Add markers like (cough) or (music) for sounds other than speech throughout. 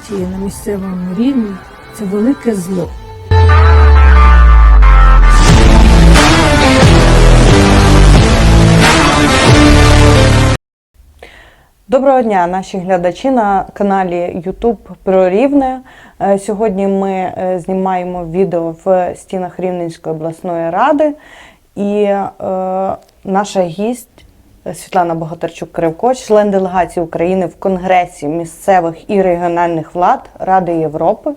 демократії на місцевому рівні це велике зло. Доброго дня, наші глядачі на каналі YouTube про Рівне. Е, Сьогодні ми е, знімаємо відео в стінах Рівненської обласної ради, і е, наша гість Світлана Богатарчук-Кривко, член делегації України в Конгресі місцевих і регіональних влад Ради Європи,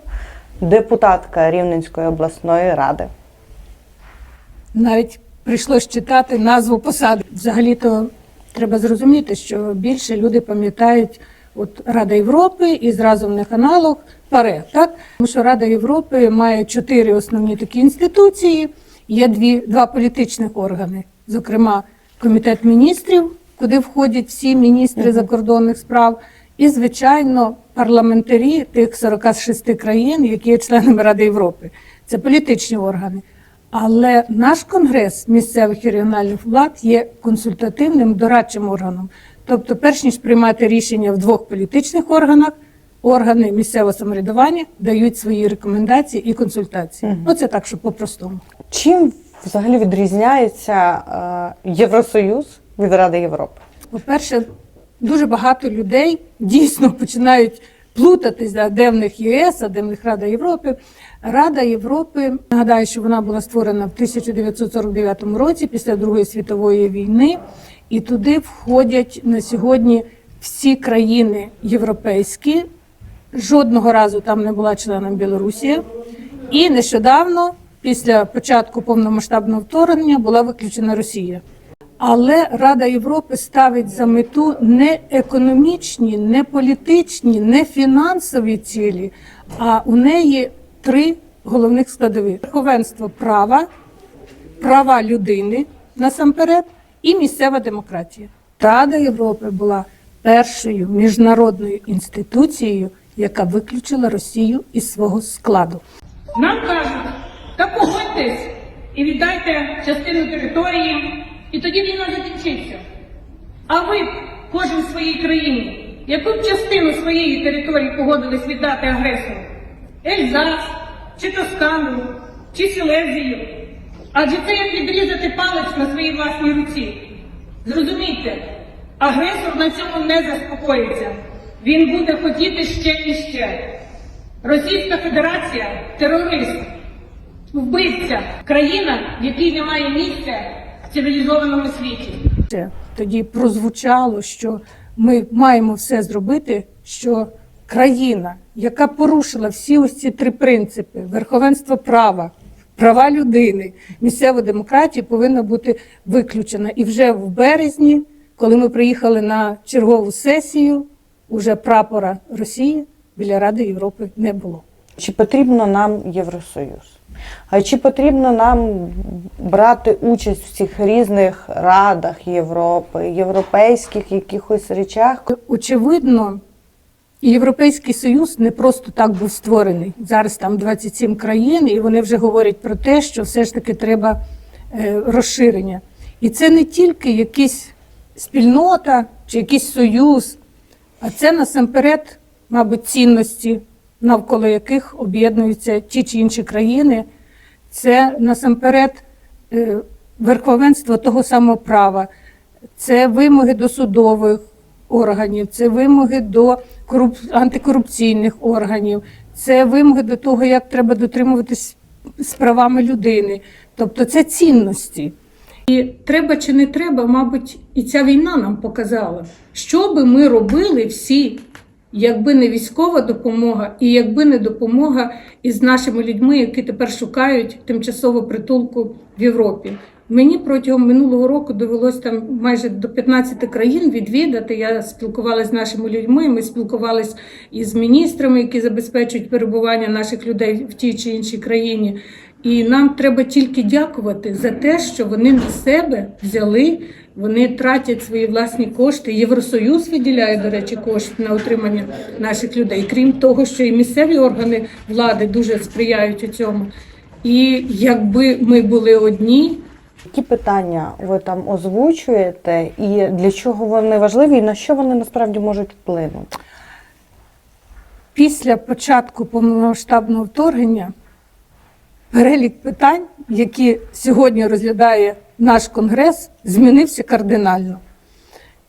депутатка Рівненської обласної ради. Навіть прийшлось читати назву посади. Взагалі-то треба зрозуміти, що більше люди пам'ятають от Рада Європи і зразу в них аналог ПАРЕ, так? Тому що Рада Європи має чотири основні такі інституції, є дві, два політичних органи, зокрема Комітет міністрів, куди входять всі міністри закордонних справ, і, звичайно, парламентарі тих 46 країн, які є членами Ради Європи. Це політичні органи. Але наш конгрес місцевих і регіональних влад є консультативним дорадчим органом. Тобто, перш ніж приймати рішення в двох політичних органах, органи місцевого самоврядування дають свої рекомендації і консультації. Ну це так, що по-простому. Чим взагалі відрізняється е, Євросоюз від Ради Європи? По-перше, дуже багато людей дійсно починають плутатися, де в них ЄС, а де в них Рада Європи. Рада Європи, нагадаю, що вона була створена в 1949 році після Другої світової війни, і туди входять на сьогодні всі країни європейські. Жодного разу там не була членом Білорусія. І нещодавно, після початку повномасштабного вторгнення, була виключена Росія. Але Рада Європи ставить за мету не економічні, не політичні, не фінансові цілі, а у неї три головних складові: верховенство права, права людини насамперед і місцева демократія. Рада Європи була першою міжнародною інституцією, яка виключила Росію із свого складу. Нам кажуть, та і віддайте частину території, і тоді війна закінчиться. А ви, кожен в своїй країні, яку б частину своєї території погодились віддати агресору? Ельзас, чи Тоскану, чи Сілезію? Адже це як відрізати палець на своїй власній руці. Зрозумійте, агресор на цьому не заспокоїться. Він буде хотіти ще і ще. Російська Федерація терорист, вбивця, країна, в якій немає місця в цивілізованому світі. Це тоді прозвучало, що ми маємо все зробити, що країна, яка порушила всі ось ці три принципи: верховенство права, права людини, місцеву демократію, повинна бути виключена. І вже в березні, коли ми приїхали на чергову сесію, уже прапора Росії біля Ради Європи не було. Чи потрібно нам Євросоюз? А чи потрібно нам брати участь в цих різних радах Європи, європейських якихось речах? Очевидно, Європейський Союз не просто так був створений. Зараз там 27 країн, і вони вже говорять про те, що все ж таки треба е, розширення. І це не тільки якась спільнота чи якийсь союз, а це насамперед, мабуть, цінності, навколо яких об'єднуються ті чи інші країни. Це насамперед е, верховенство того самого права, це вимоги до судових органів, це вимоги до коруп... антикорупційних органів, це вимоги до того, як треба дотримуватись з правами людини. Тобто це цінності. І треба чи не треба, мабуть, і ця війна нам показала, що би ми робили всі, якби не військова допомога, і якби не допомога із нашими людьми, які тепер шукають тимчасову притулку в Європі. Мені протягом минулого року довелось там майже до 15 країн відвідати. Я спілкувалася з нашими людьми. Ми спілкувалися із міністрами, які забезпечують перебування наших людей в тій чи іншій країні. І нам треба тільки дякувати за те, що вони на себе взяли, вони тратять свої власні кошти. Євросоюз виділяє, до речі, кошти на утримання наших людей. Крім того, що і місцеві органи влади дуже сприяють у цьому. І якби ми були одні, Які питання ви там озвучуєте, і для чого вони важливі, і на що вони насправді можуть вплинути? після початку повномасштабного вторгнення перелік питань, які сьогодні розглядає наш конгрес, змінився кардинально.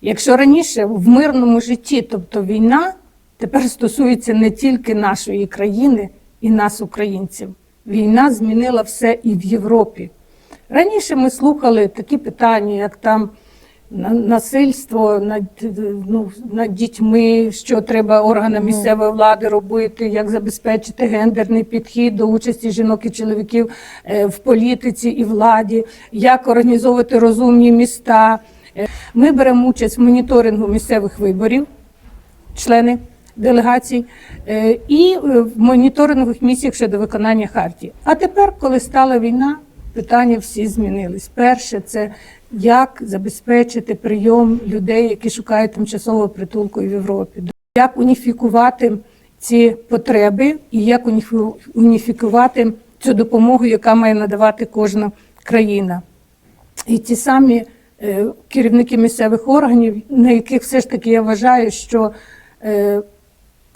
Якщо раніше в мирному житті, тобто війна, тепер стосується не тільки нашої країни і нас, українців. Війна змінила все і в Європі. Раніше ми слухали такі питання, як там насильство над, ну, над дітьми, що треба органам місцевої влади робити, як забезпечити гендерний підхід до участі жінок і чоловіків е, в політиці і владі, як організовувати розумні міста. Е, Ми беремо участь в моніторингу місцевих виборів, члени делегацій, е, і в моніторингових місіях щодо виконання хартії. А тепер, коли стала війна, питання всі змінились. Перше, це як забезпечити прийом людей, які шукають тимчасового притулку в Європі, як уніфікувати ці потреби і як уніфікувати цю допомогу, яка має надавати кожна країна. І ті самі е, керівники місцевих органів, на яких все ж таки я вважаю, що е,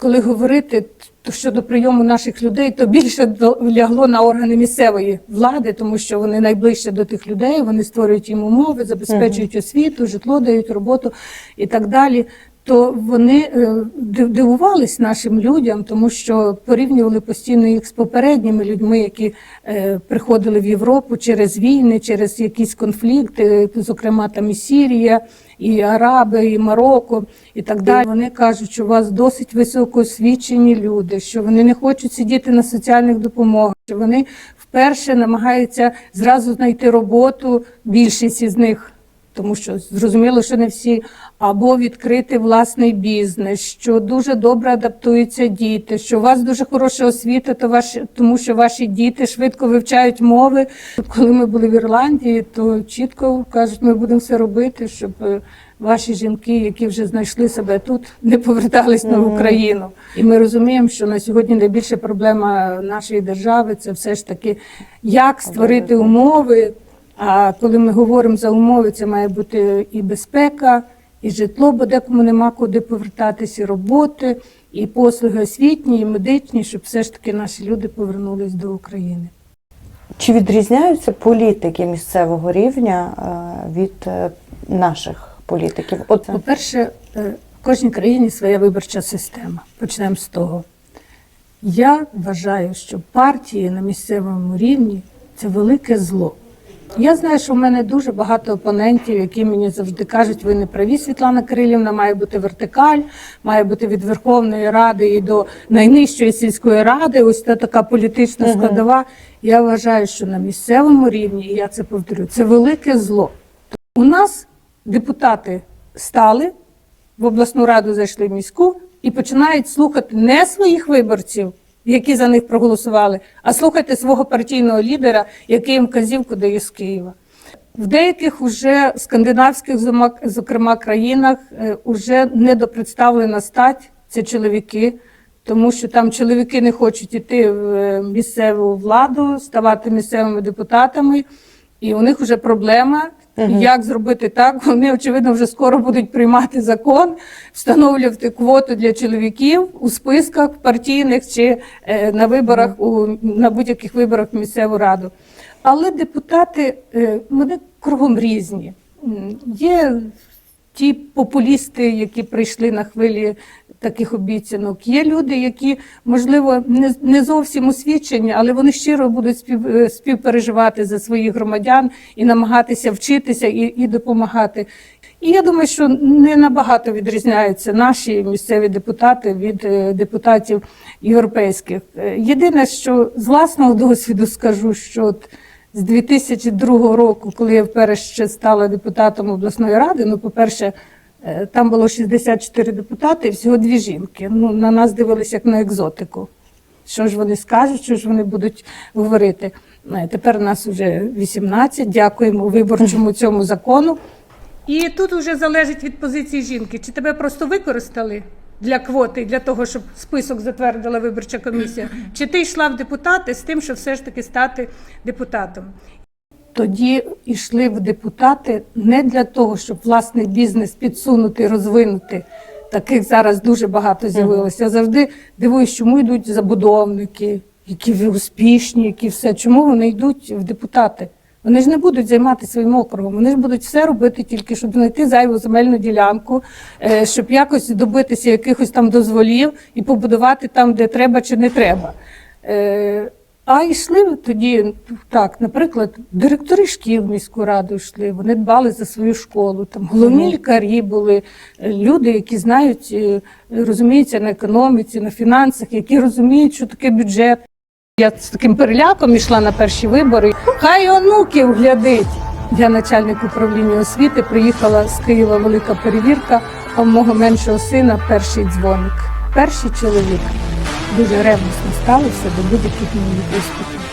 коли говорити щодо прийому наших людей, то більше лягло на органи місцевої влади, тому що вони найближче до тих людей, вони створюють їм умови, забезпечують освіту, житло дають роботу і так далі. То вони е, дивувались нашим людям, тому що порівнювали постійно їх з попередніми людьми, які е, приходили в Європу через війни, через якісь конфлікти, зокрема там і Сірія, і Араби, і Марокко, і так далі. Вони кажуть, що у вас досить високоосвічені люди, що вони не хочуть сидіти на соціальних допомогах, що вони вперше намагаються зразу знайти роботу, більшість із них тому що зрозуміло, що не всі, або відкрити власний бізнес, що дуже добре адаптуються діти, що у вас дуже хороша освіта, то ваші, тому що ваші діти швидко вивчають мови. Коли ми були в Ірландії, то чітко кажуть, ми будемо все робити, щоб е, ваші жінки, які вже знайшли себе тут, не повертались на Україну. І ми розуміємо, що на сьогодні найбільша проблема нашої держави це все ж таки, як створити умови. А коли ми говоримо за умови, це має бути і безпека, і житло, бо декому нема куди повертатися, і роботи, і послуги освітні, і медичні, щоб все ж таки наші люди повернулись до України. Чи відрізняються політики місцевого рівня е, від е, наших політиків? От По-перше, е, в кожній країні своя виборча система. Почнемо з того. Я вважаю, що партії на місцевому рівні це велике зло. Я знаю, що в мене дуже багато опонентів, які мені завжди кажуть, ви не праві, Світлана Кирилівна, має бути вертикаль, має бути від Верховної Ради і до найнижчої сільської ради. Ось це така політична складова. Я вважаю, що на місцевому рівні, і я це повторю, це велике зло. У нас депутати стали в обласну раду, зайшли в міську і починають слухати не своїх виборців, які за них проголосували, а слухати свого партійного лідера, який їм вказівку дає з Києва. В деяких уже скандинавських, зокрема, країнах е, уже недопредставлена стать це чоловіки, тому що там чоловіки не хочуть іти в е, місцеву владу, ставати місцевими депутатами, і у них вже проблема. Як зробити так? Вони, очевидно, вже скоро будуть приймати закон, встановлювати квоту для чоловіків у списках партійних чи е, на виборах у на будь-яких виборах в місцеву раду. Але депутати е, вони кругом різні. Є ті популісти, які прийшли на хвилі таких обіцянок. Є люди, які, можливо, не, не зовсім освічені, але вони щиро будуть спів, е, співпереживати за своїх громадян і намагатися вчитися і, і допомагати. І я думаю, що не набагато відрізняються наші місцеві депутати від е, депутатів європейських. Е, Єдине, що з власного досвіду скажу, що от з 2002 року, коли я вперше стала депутатом обласної ради, ну, по-перше, е, там було 64 депутати, і всього дві жінки. Ну, на нас дивилися як на екзотику. Що ж вони скажуть, що ж вони будуть говорити. Е, Тепер нас вже 18, дякуємо виборчому (laughs) цьому закону. І тут вже залежить від позиції жінки, чи тебе просто використали для квоти, для того, щоб список затвердила виборча комісія, чи ти йшла в депутати з тим, щоб все ж таки стати депутатом. Тоді йшли в депутати не для того, щоб власний бізнес підсунути, розвинути, Таких зараз дуже багато з'явилося. Я завжди дивуюсь, чому йдуть забудовники, які успішні, які все. Чому вони йдуть в депутати? Вони ж не будуть займатися своїм округом, вони ж будуть все робити тільки, щоб знайти зайву земельну ділянку, е, щоб якось добитися якихось там дозволів і побудувати там, де треба чи не треба. Е, А йшли тоді, так, наприклад, директори шкіл в міську раду йшли, вони дбали за свою школу. Там головні лікарі були е, люди, які знають, розуміються на економіці, на фінансах, які розуміють, що таке бюджет. Я з таким переляком йшла на перші вибори. Хай онуків глядить. Я начальник управління освіти, приїхала з Києва велика перевірка, а в мого меншого сина перший дзвоник. Перший чоловік дуже ревностно ставився до будь-яких моїх успіхів.